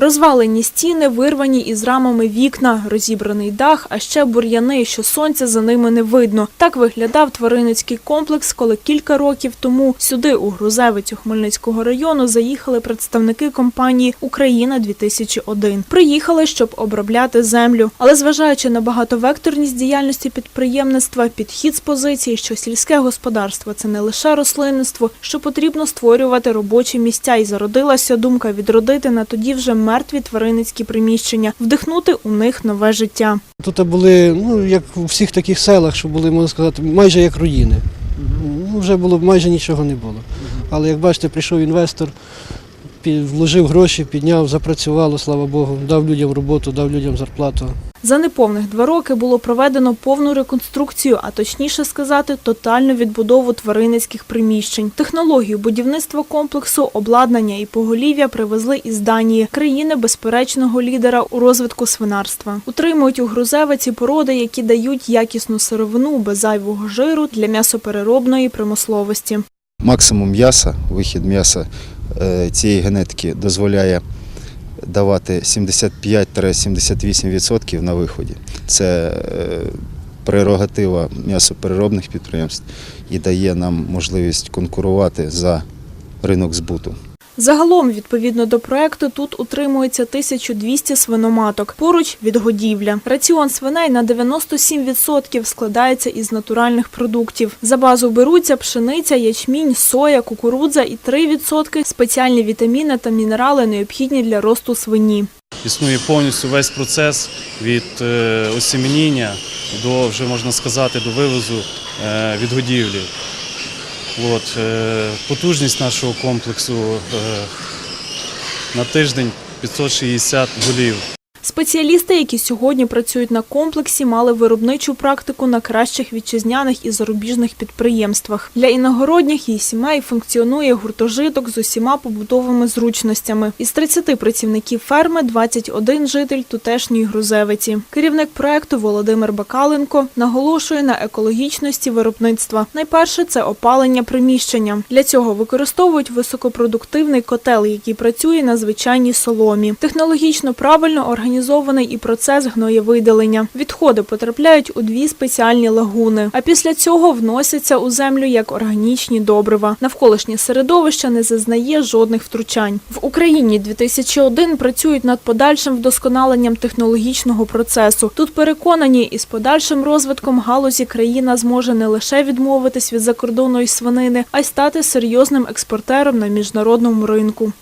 Розвалені стіни, вирвані із рамами вікна, розібраний дах, а ще бур'яни, що сонця за ними не видно. Так виглядав тваринницький комплекс, коли кілька років тому сюди, у Грузевицю Хмельницького району, заїхали представники компанії Україна 2001 Приїхали, щоб обробляти землю. Але зважаючи на багатовекторність діяльності підприємництва, підхід з позиції, що сільське господарство це не лише рослинництво, що потрібно створювати робочі місця, і зародилася думка відродити на тоді вже мертві тваринницькі приміщення, вдихнути у них нове життя. Тут були, ну, як у всіх таких селах, що були, можна сказати, майже як руїни. Ну, вже було майже нічого не було. Але як бачите, прийшов інвестор, вложив гроші, підняв, запрацювало, слава Богу, дав людям роботу, дав людям зарплату. За неповних два роки було проведено повну реконструкцію, а точніше сказати, тотальну відбудову тваринницьких приміщень. Технологію будівництва комплексу, обладнання і поголів'я привезли із Данії, країни безперечного лідера у розвитку свинарства. Утримують у Грузевиці породи, які дають якісну сировину без зайвого жиру для м'ясопереробної промисловості. Максимум м'яса, вихід м'яса цієї генетики дозволяє давати 75-78% на виході. Це е, прерогатива м'ясопереробних підприємств і дає нам можливість конкурувати за ринок збуту. Загалом, відповідно до проекту, тут утримується 1200 свиноматок. Поруч відгодівля. Раціон свиней на 97% складається із натуральних продуктів. За базу беруться пшениця, ячмінь, соя, кукурудза і 3% спеціальні вітаміни та мінерали, необхідні для росту свині. Існує повністю весь процес від е, осіменіння до, вже можна сказати, до вивозу е, відгодівлі. От, е, потужність нашого комплексу е, на тиждень 560 голів. Спеціалісти, які сьогодні працюють на комплексі, мали виробничу практику на кращих вітчизняних і зарубіжних підприємствах. Для іногородніх її сімей функціонує гуртожиток з усіма побутовими зручностями. Із 30 працівників ферми 21 житель тутешньої Грузевиці. Керівник проекту Володимир Бакаленко наголошує на екологічності виробництва. Найперше це опалення приміщення. Для цього використовують високопродуктивний котел, який працює на звичайній соломі. Технологічно правильно організований і процес гноєвидалення. Відходи потрапляють у дві спеціальні лагуни, а після цього вносяться у землю як органічні добрива. Навколишнє середовище не зазнає жодних втручань. В Україні 2001 працюють над подальшим вдосконаленням технологічного процесу. Тут переконані, із подальшим розвитком галузі країна зможе не лише відмовитись від закордонної свинини, а й стати серйозним експортером на міжнародному ринку.